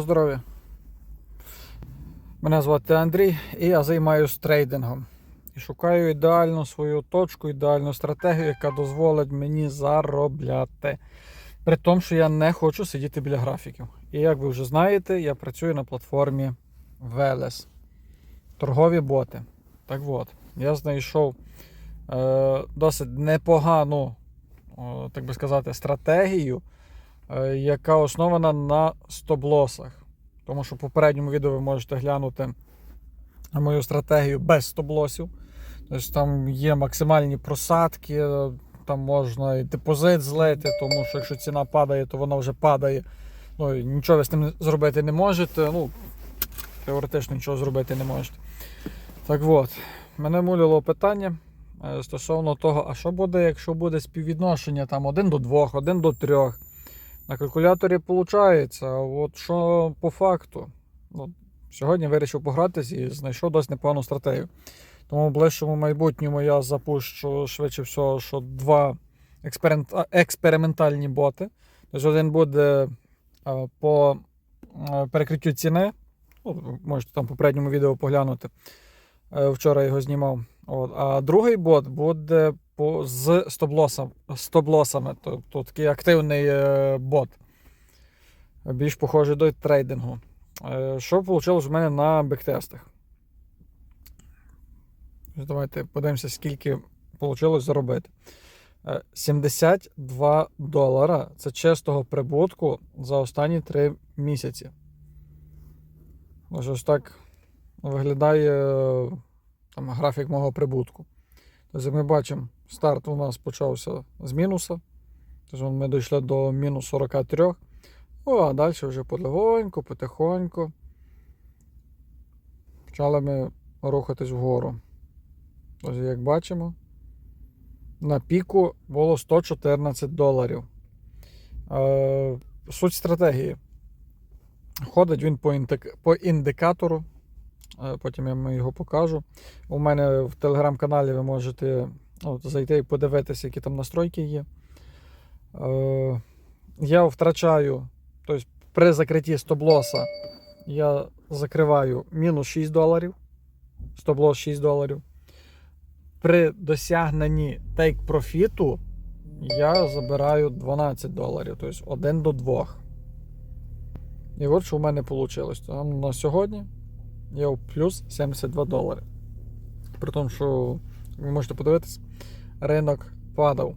Здоров'я. Мене звати Андрій і я займаюся трейдингом. І шукаю ідеальну свою точку, ідеальну стратегію, яка дозволить мені заробляти. При тому, що я не хочу сидіти біля графіків. І як ви вже знаєте, я працюю на платформі Veles. Торгові боти. Так от, я знайшов е, досить непогану, о, так би сказати, стратегію, е, яка основана на стоп-лосах. Тому що в попередньому відео ви можете глянути мою стратегію без стоп-лосів. Тобто там є максимальні просадки, е, там можна і депозит злити, тому що якщо ціна падає, то вона вже падає. Ну, нічого ви з тим зробити не можете. Ну, теоретично нічого зробити не можете. Так от, мене муляло питання е, стосовно того, а що буде, якщо буде співвідношення там 1 до 2, 1 до 3. На калькуляторі виходить, а от що по факту. Ну, сьогодні вирішив погратись і знайшов досить непогану стратегію. Тому в ближчому майбутньому я запущу швидше всього, що два експериментальні боти. Тобто один буде по перекриттю ціни. Ну, можете там в попередньому відео поглянути. Е, Вчора його знімав. От. А другий бот буде по, з стоп-лосом- Тобто такий активний е, бот. Більш похожий до трейдингу. Е, Що вийшло в мене на бектестах? Давайте подивимося, скільки вийшло заробити. Е, 72 долара це чистого прибутку за останні 3 місяці. Ось ось так виглядає е, там, графік мого прибутку. Тобто ми бачимо, старт у нас почався з мінуса. Тобто ми дійшли до мінус 43. О, а далі вже полегоньку, потихоньку. Почали ми рухатись вгору. Ось, як бачимо, на піку було 114 доларів. Е, суть стратегії. Ходить він по, індикатору. Е, Потім я його покажу. У мене в телеграм-каналі ви можете ну, зайти і подивитися, які там настройки є. Е, я втрачаю, тобто при закритті стоп-лоса я закриваю мінус 6 доларів. Стоп-лос 6 доларів. При досягненні take профіту я забираю 12 доларів, тобто 1 до 2. І от що в мене вийшло. Там на сьогодні я в плюс 72 долари. При тому, що ви можете подивитись, ринок падав.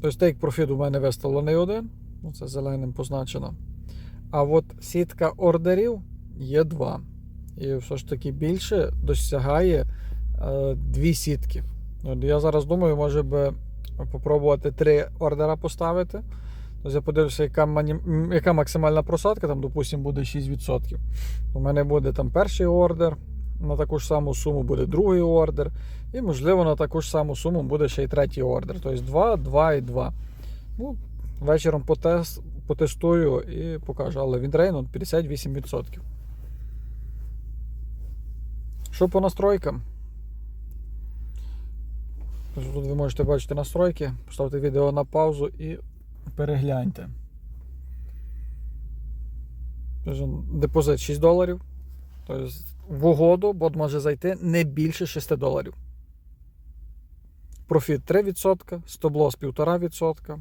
Тобто take профіт у мене виставлений один, ну, це зеленим позначено. А от сітка ордерів є два. І все ж таки більше досягає е, дві сітки. От я зараз думаю, може би попробувати три ордера поставити. Тобто я подивлюся, яка, мані... яка максимальна просадка, там, допустимо, буде 6%. У мене буде там перший ордер, на таку ж саму суму буде другий ордер. І, можливо, на таку ж саму суму буде ще й третій ордер. Тобто 2, 2 і 2. Ну, вечором потес... потестую і покажу. Але від рейну 58%. Що по настройкам? Тут ви можете бачити настройки, поставте відео на паузу і перегляньте. Депозит 6 доларів. Тобто в угоду бот може зайти не більше 6 доларів. Профіт 3%, стоп-лосс 1,5%.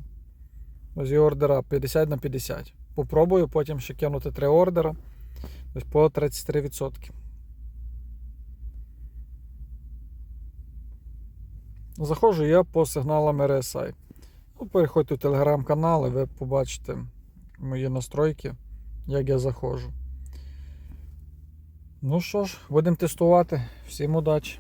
Ось і ордера 50 на 50. Попробую потім ще кинути 3 ордера. Ось по 33%. Заходжу я по сигналам RSI. Ну, переходьте в телеграм-канал і ви побачите мої настройки, як я заходжу. Ну що ж, будемо тестувати. Всім удачі!